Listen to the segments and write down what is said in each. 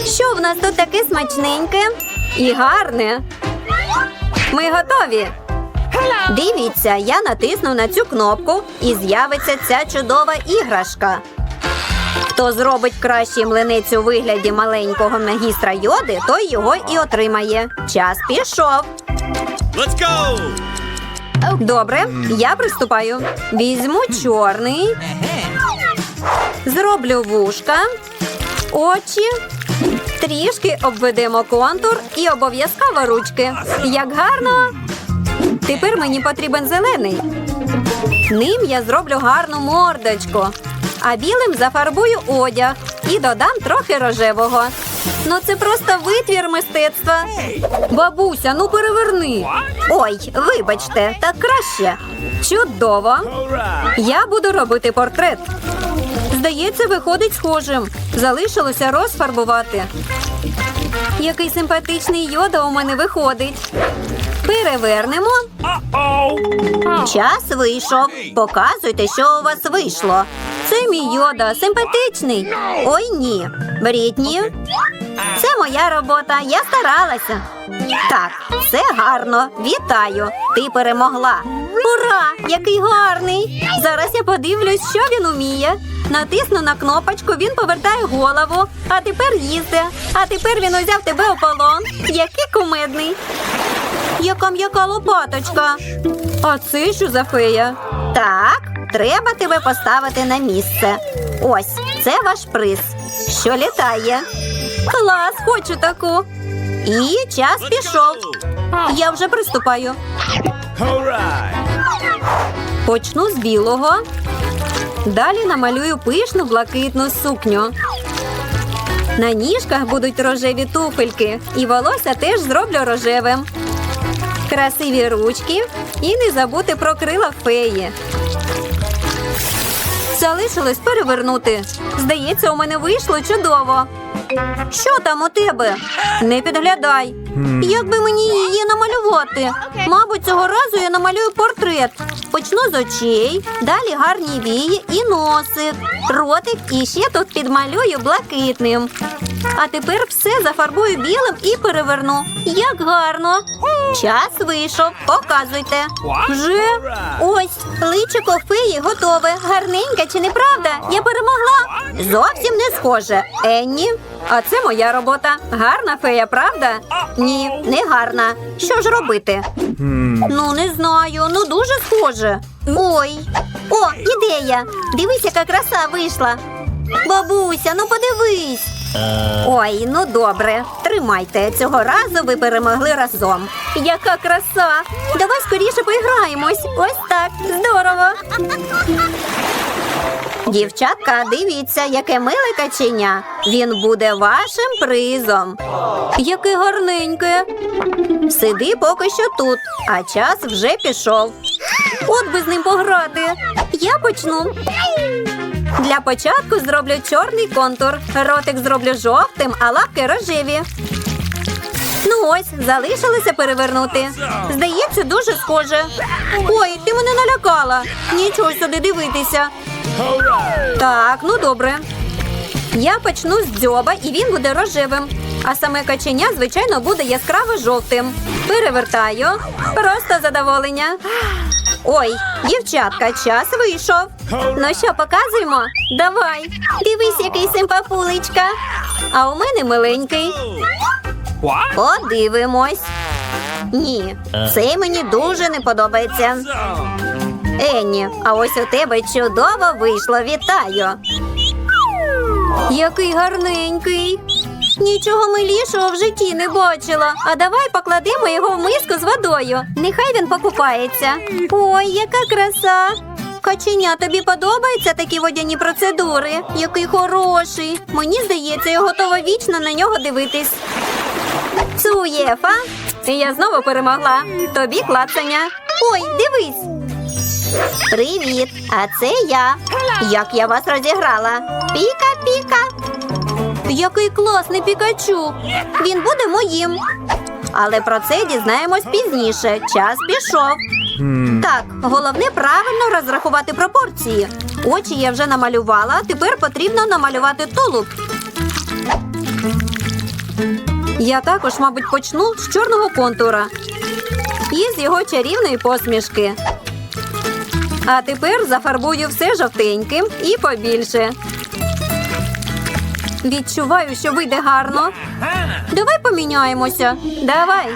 Що в нас тут таке смачненьке і гарне? Ми готові. Дивіться, я натисну на цю кнопку і з'явиться ця чудова іграшка. Хто зробить кращий млинець у вигляді маленького магістра йоди, той його і отримає. Час пішов. Let's go! Добре, я приступаю. Візьму чорний, зроблю вушка, очі, трішки обведемо контур і обов'язково ручки. Як гарно. Тепер мені потрібен зелений. Ним я зроблю гарну мордочку, а білим зафарбую одяг і додам трохи рожевого. Ну це просто витвір мистецтва. Бабуся, ну переверни. Ой, вибачте, так краще. Чудово. Я буду робити портрет. Здається, виходить схожим. Залишилося розфарбувати. Який симпатичний йода у мене виходить. Перевернемо. Час вийшов. Показуйте, що у вас вийшло. Це мій йода, симпатичний. Ой, ні. Брітні. Це моя робота. Я старалася. Так, це гарно. Вітаю. Ти перемогла. Ура! Який гарний! Зараз я подивлюсь, що він уміє. Натисну на кнопочку, він повертає голову, а тепер їсти. А тепер він узяв тебе у полон. Який кумедний. Яка м'яка лопаточка. А це що за фея? Так, треба тебе поставити на місце. Ось, це ваш приз, що літає. Клас, хочу таку. І час пішов. Я вже приступаю. Почну з білого. Далі намалюю пишну блакитну сукню. На ніжках будуть рожеві туфельки, і волосся теж зроблю рожевим. Красиві ручки і не забути про крила феї. Залишилось перевернути. Здається, у мене вийшло чудово. Що там у тебе? Не підглядай. Як би мені її намалювати? Мабуть, цього разу я намалюю портрет. Почну з очей, далі гарні вії і носик, ротик і ще тут підмалюю блакитним. А тепер все зафарбую білим і переверну. Як гарно. Час вийшов. Показуйте. Вже ось личико феї готове. Гарненьке чи не правда? Я перемогла. Зовсім не схоже. Енні. А це моя робота. Гарна фея, правда? Ні, не гарна. Що ж робити? Ну, не знаю. Ну дуже схоже. Ой. О, ідея. Дивись, яка краса вийшла. Бабуся, ну подивись. Ой, ну добре. Тримайте. Цього разу ви перемогли разом. Яка краса! Давай скоріше поіграємось. Ось так. Здорово. Дівчатка, дивіться, яке миле каченя. Він буде вашим призом. Яке гарненьке. Сиди поки що тут, а час вже пішов. От би з ним пограти. Я почну. Для початку зроблю чорний контур. Ротик зроблю жовтим, а лапки рожеві. Ну ось, залишилося перевернути. Здається, дуже схоже. Ой, ти мене налякала. Нічого сюди дивитися. Так, ну добре. Я почну з дзьоба, і він буде рожевим. А саме каченя, звичайно, буде яскраво жовтим. Перевертаю. Просто задоволення. Ой, дівчатка, час вийшов. Ну що, показуємо? Давай. Дивись, який симпапулечка. А у мене миленький. Подивимось. Ні, це мені дуже не подобається. Енні, а ось у тебе чудово вийшло. Вітаю. Який гарненький. Нічого милішого в житті не бачила. А давай покладемо його в миску з водою. Нехай він покупається. Ой, яка краса. Каченя, тобі подобаються такі водяні процедури? Який хороший. Мені здається, я готова вічно на нього дивитись. Цуєфа. Я знову перемогла. Тобі клацання. Ой, дивись. Привіт! А це я. Як я вас розіграла? Піка-піка. Який класний пікачу. Він буде моїм. Але про це дізнаємось пізніше. Час пішов. Так, головне правильно розрахувати пропорції. Очі я вже намалювала, тепер потрібно намалювати тулуб. Я також, мабуть, почну з чорного контура і з його чарівної посмішки. А тепер зафарбую все жовтеньким і побільше. Відчуваю, що вийде гарно. Давай поміняємося. Давай.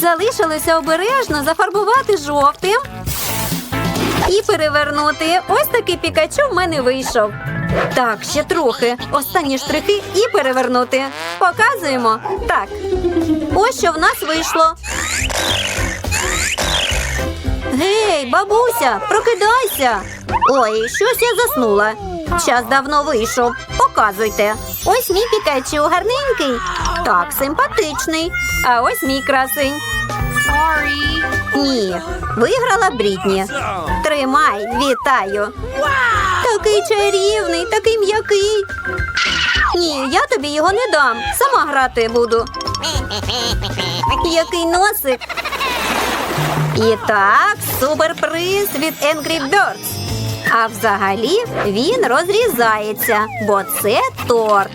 Залишилося обережно зафарбувати жовтим і перевернути. Ось такий пікачу в мене вийшов. Так, ще трохи. Останні штрихи і перевернути. Показуємо. Так. Ось що в нас вийшло. Гей, бабуся, прокидайся. Ой, щось я заснула. Час давно вийшов. Показуйте. Ось мій пікачу гарненький. Так, симпатичний. А ось мій красень. Ні, виграла Брітні. Тримай, вітаю. Такий чарівний, такий м'який. Ні, я тобі його не дам. Сама грати буду. Який носик. І так, суперприз від Angry Birds. А взагалі він розрізається, бо це торт.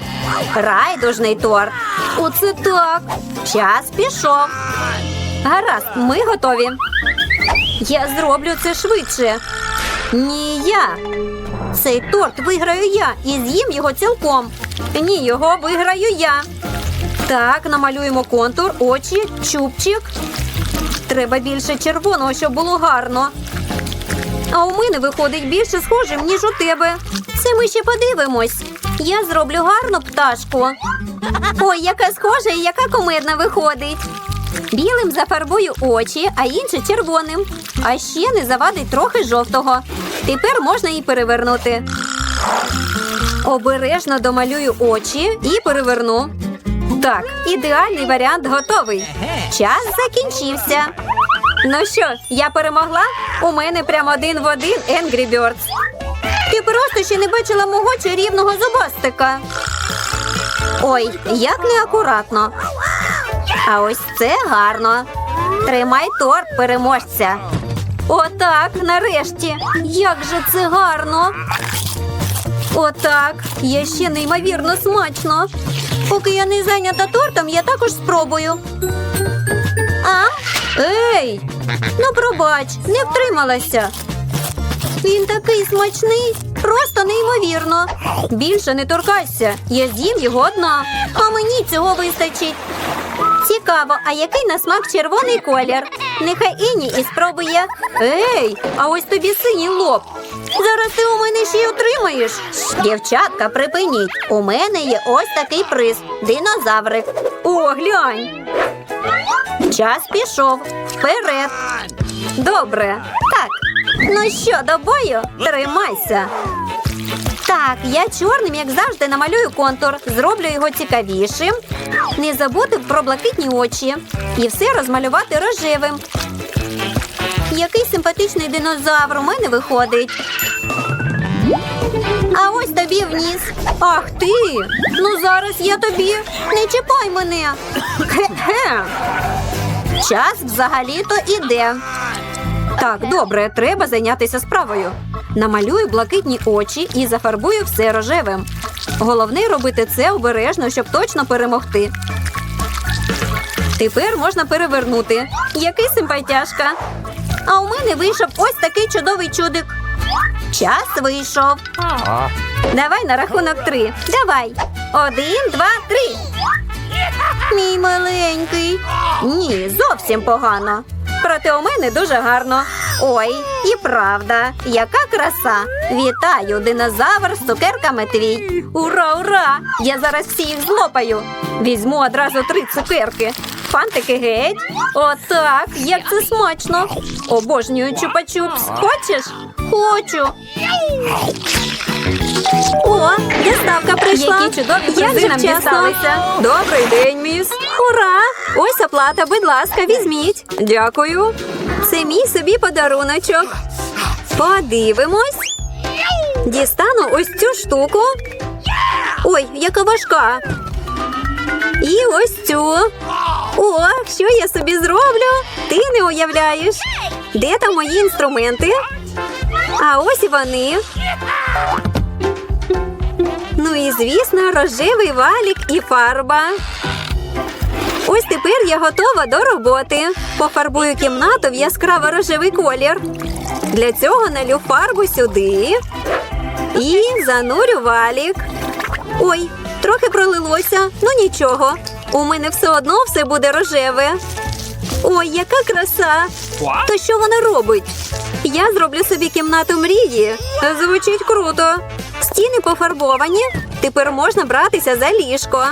Райдужний торт. Оце так. Час пішов. Гаразд, ми готові. Я зроблю це швидше. Ні, я. Цей торт виграю я і з'їм його цілком. Ні, його виграю я. Так, намалюємо контур, очі, чубчик. Треба більше червоного, щоб було гарно. А у мене виходить більше схожим, ніж у тебе. Це ми ще подивимось. Я зроблю гарну пташку. Ой, яка схожа і яка комедна виходить. Білим зафарбую очі, а інше червоним. А ще не завадить трохи жовтого. Тепер можна і перевернути. Обережно домалюю очі і переверну. Так, ідеальний варіант готовий. Час закінчився. Ну що, я перемогла? У мене прямо один в один Angry Birds. Ти просто ще не бачила мого чарівного зубастика. Ой, як неакуратно. А ось це гарно. Тримай торт переможця. Отак, нарешті. Як же це гарно. Отак. Я ще неймовірно смачно. Поки я не зайнята тортом, я також спробую. А? Ей! Ну, пробач, не втрималася. Він такий смачний, просто неймовірно. Більше не торкайся, я з'їм його одна, а мені цього вистачить. Цікаво, а який на смак червоний колір? Нехай Іні і спробує. Ей, а ось тобі синій лоб. Зараз ти у мене ще й отримаєш. Дівчатка, припиніть. У мене є ось такий приз динозаврик. О, глянь. Час пішов. Вперед. Добре. Так. Ну що, до бою? Тримайся. Так, я чорним, як завжди, намалюю контур, зроблю його цікавішим. Не забути про блакитні очі. І все розмалювати рожевим. Який симпатичний динозавр у мене виходить. А ось тобі вниз. Ах ти! Ну зараз я тобі. Не чіпай мене. Хе-хе. Час взагалі-то іде. Так, добре, треба зайнятися справою. Намалюю блакитні очі і зафарбую все рожевим. Головне робити це обережно, щоб точно перемогти. Тепер можна перевернути. Який симпатяшка. А у мене вийшов ось такий чудовий чудик. Час вийшов. Давай на рахунок три. Давай. Один, два, три. Мій маленький. Ні, зовсім погано. Проте у мене дуже гарно. Ой, і правда, яка краса! Вітаю, динозавр з цукерками твій. Ура, ура! Я зараз всі їх злопаю. Візьму одразу три цукерки. Фантики геть. Отак, як це смачно. Обожнюю чупа-чупс. Хочеш? Хочу. О, доставка прийшла. Які чудові призи нам дісталися. Добрий день, міс. Ура! Ось оплата, будь ласка, візьміть. Дякую. Це мій собі подаруночок. Подивимось. Дістану ось цю штуку. Ой, яка важка. І ось цю. О, що я собі зроблю? Ти не уявляєш. Де там мої інструменти? А ось і вони. Ну і звісно, рожевий валік і фарба. Ось тепер я готова до роботи. Пофарбую кімнату в яскраво рожевий колір. Для цього налю фарбу сюди і занурю валік. Ой, трохи пролилося, ну нічого. У мене все одно все буде рожеве. Ой, яка краса! То що вона робить? Я зроблю собі кімнату мрії. Звучить круто. Стіни пофарбовані. Тепер можна братися за ліжко.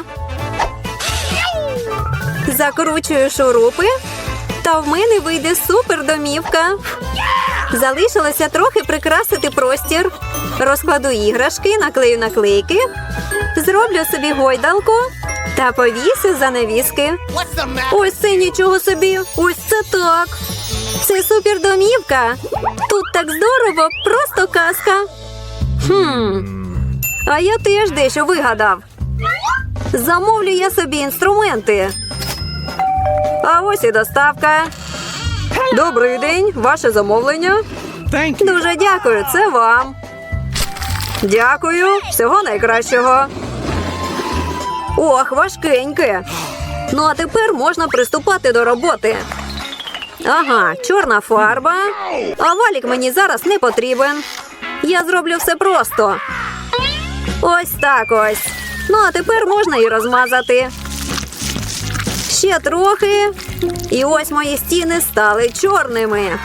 Закручую шурупи. Та в мене вийде супер домівка. Залишилося трохи прикрасити простір. Розкладу іграшки, наклею наклейки, зроблю собі гойдалку та повісю занавіски. Ось це нічого собі. Ось це так. Це супер домівка. Тут так здорово, просто казка. Хм. А я теж дещо вигадав. Замовлю я собі інструменти. А ось і доставка. Добрий день, ваше замовлення. Дуже дякую, це вам. Дякую, всього найкращого. Ох, важкеньке. Ну, а тепер можна приступати до роботи. Ага, чорна фарба. А валік мені зараз не потрібен. Я зроблю все просто. Ось так ось. Ну, а тепер можна і розмазати. Ще трохи. І ось мої стіни стали чорними.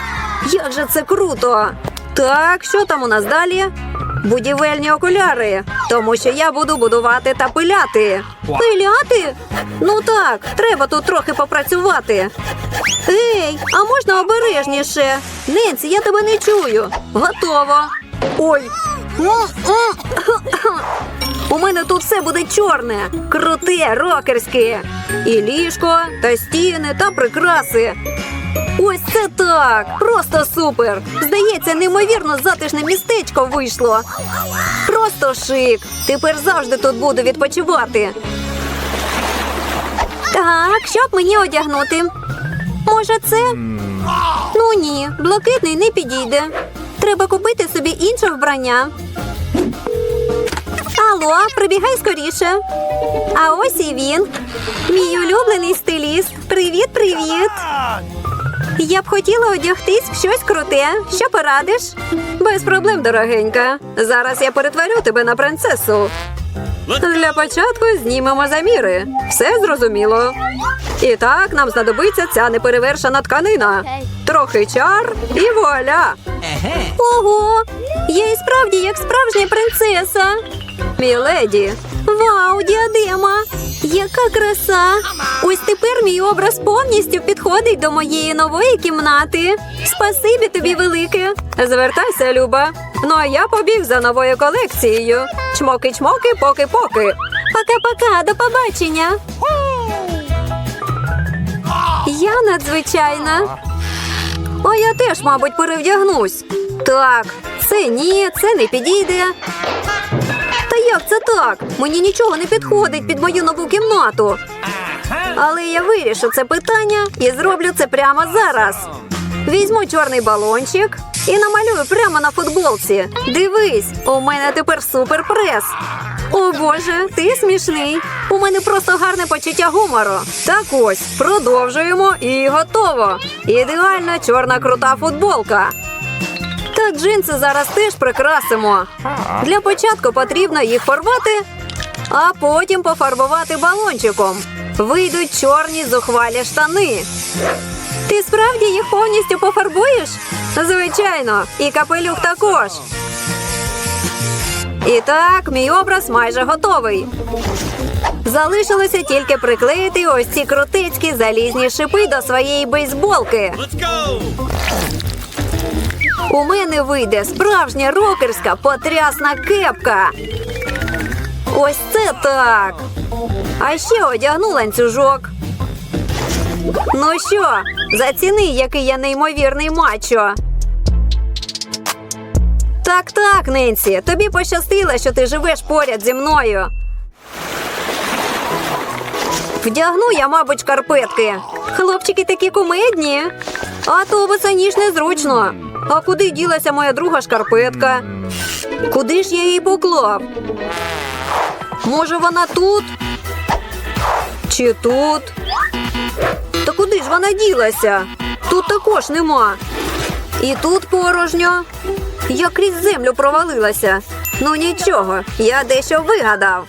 Як же це круто! Так, що там у нас далі? Будівельні окуляри, тому що я буду будувати та пиляти. Пиляти? Ну так, треба тут трохи попрацювати. Ей, а можна обережніше? Ненці, я тебе не чую. Готово. Ой. У мене тут все буде чорне, круте, рокерське. І ліжко, та стіни, та прикраси. Ось це так! Просто супер! Здається, неймовірно затишне містечко вийшло. Просто шик. Тепер завжди тут буду відпочивати. Так, що б мені одягнути? Може, це? Ну ні, блакитний не підійде. Треба купити собі інше вбрання. Алло, прибігай скоріше. А ось і він. Мій улюблений стиліст. Привіт, привіт. Я б хотіла одягтись в щось круте. Що порадиш? Без проблем, дорогенька. Зараз я перетворю тебе на принцесу. Для початку знімемо заміри. Все зрозуміло. І так нам знадобиться ця неперевершена тканина. Трохи чар і вуаля. Ого! Я і справді як справжня принцеса. Міледі. Вау, діадема! Яка краса! Ось тепер мій образ повністю підходить до моєї нової кімнати. Спасибі тобі велике. Звертайся, Люба. Ну а я побіг за новою колекцією. Чмоки-чмоки, поки-поки. Пока-пока, до побачення. Я надзвичайна. А я теж, мабуть, перевдягнусь. Так, це ні, це не підійде. Як це так? Мені нічого не підходить під мою нову кімнату. Але я вирішу це питання і зроблю це прямо зараз. Візьму чорний балончик і намалюю прямо на футболці. Дивись, у мене тепер суперпрес. О Боже, ти смішний. У мене просто гарне почуття гумору. Так ось, продовжуємо і готово. Ідеальна чорна крута футболка. Джинси зараз теж прикрасимо. Для початку потрібно їх порвати, а потім пофарбувати балончиком. Вийдуть чорні зухвалі штани. Ти справді їх повністю пофарбуєш? Звичайно, і капелюх також. І так, мій образ майже готовий. Залишилося тільки приклеїти ось ці крутицькі залізні шипи до своєї бейсболки. У мене вийде справжня рокерська потрясна кепка. Ось це так. А ще одягну ланцюжок. Ну що, заціни, який я неймовірний мачо. Так, так, Ненсі, тобі пощастило, що ти живеш поряд зі мною. Вдягну я, мабуть, шкарпетки. Хлопчики такі кумедні. А то босоніж незручно. А куди ділася моя друга шкарпетка? Куди ж я її поклав? Може, вона тут? Чи тут? Та куди ж вона ділася? Тут також нема. І тут порожньо. Я крізь землю провалилася. Ну нічого, я дещо вигадав.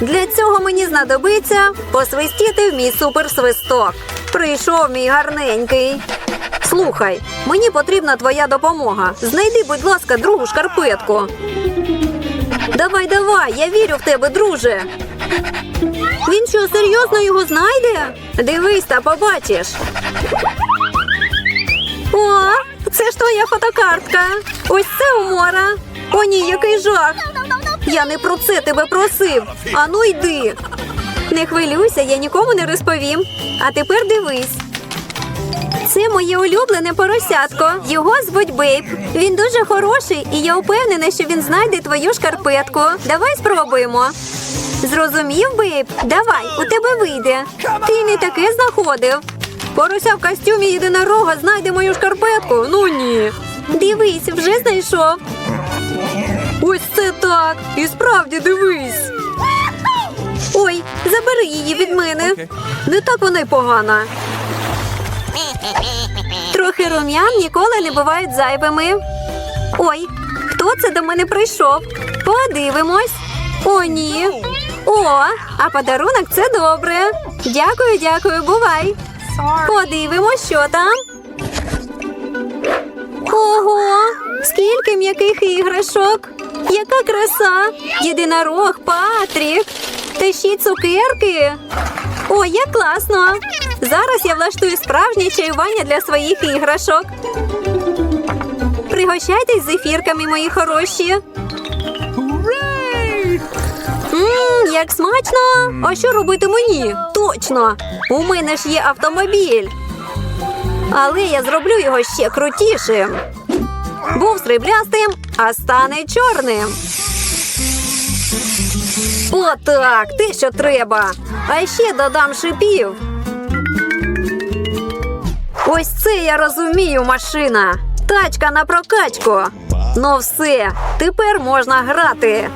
Для цього мені знадобиться посвистіти в мій суперсвисток. Прийшов мій гарненький. Слухай, мені потрібна твоя допомога. Знайди, будь ласка, другу шкарпетку. Давай, давай, я вірю в тебе, друже. Він що, серйозно його знайде? Дивись та побачиш. О, це ж твоя фотокартка. Ось це умора. О, ні, який жах. Я не про це тебе просив. Ану йди. Не хвилюйся, я нікому не розповім. А тепер дивись. Це моє улюблене поросятко. Його звуть Бейб. Він дуже хороший, і я впевнена, що він знайде твою шкарпетку. Давай спробуємо. Зрозумів, Бейб? Давай, у тебе вийде. Ти не таке знаходив. Порося в костюмі єдинорога знайде мою шкарпетку. Ну ні. Дивись, вже знайшов. Ось це так. І справді дивись. Ой, забери її від мене. Не так вона й погана. Трохи рум'ян ніколи не бувають зайвими. Ой, хто це до мене прийшов? Подивимось. О, ні. О, а подарунок це добре. Дякую, дякую, бувай. Подивимось, що там. Ого, скільки м'яких іграшок. Яка краса! Єдинорог, Патрік. Та ще цукерки. О, як класно! Зараз я влаштую справжнє чаювання для своїх іграшок. Пригощайтесь з ефірками, мої хороші. Мм, як смачно! А що робити мені? Точно! У мене ж є автомобіль. Але я зроблю його ще крутішим. Був сріблястим, а стане чорним. Отак, те, що треба. А ще додам шипів. Ось це я розумію, машина. Тачка на прокачку. Ну все, тепер можна грати.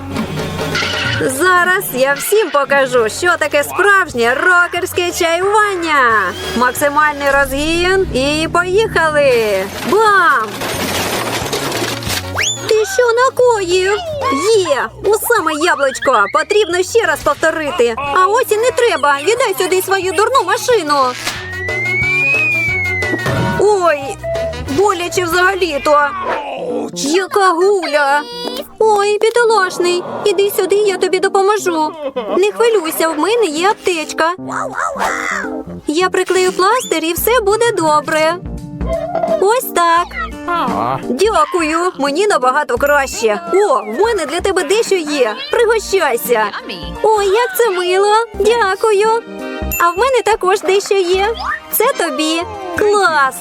Зараз я всім покажу, що таке справжнє рокерське чаювання. Максимальний розгін і поїхали. Бам! Ти що накоїв? Є, у саме яблучко. Потрібно ще раз повторити. А ось і не треба. Віддай сюди свою дурну машину. Ой, боляче взагалі-то. Яка гуля. Ой, бідолашний. Іди сюди, я тобі допоможу. Не хвилюйся, в мене є аптечка. Я приклею пластир і все буде добре. Ось так. Дякую, мені набагато краще. О, в мене для тебе дещо є. Пригощайся. Ой, як це мило. Дякую. А в мене також дещо є. Це тобі. Клас.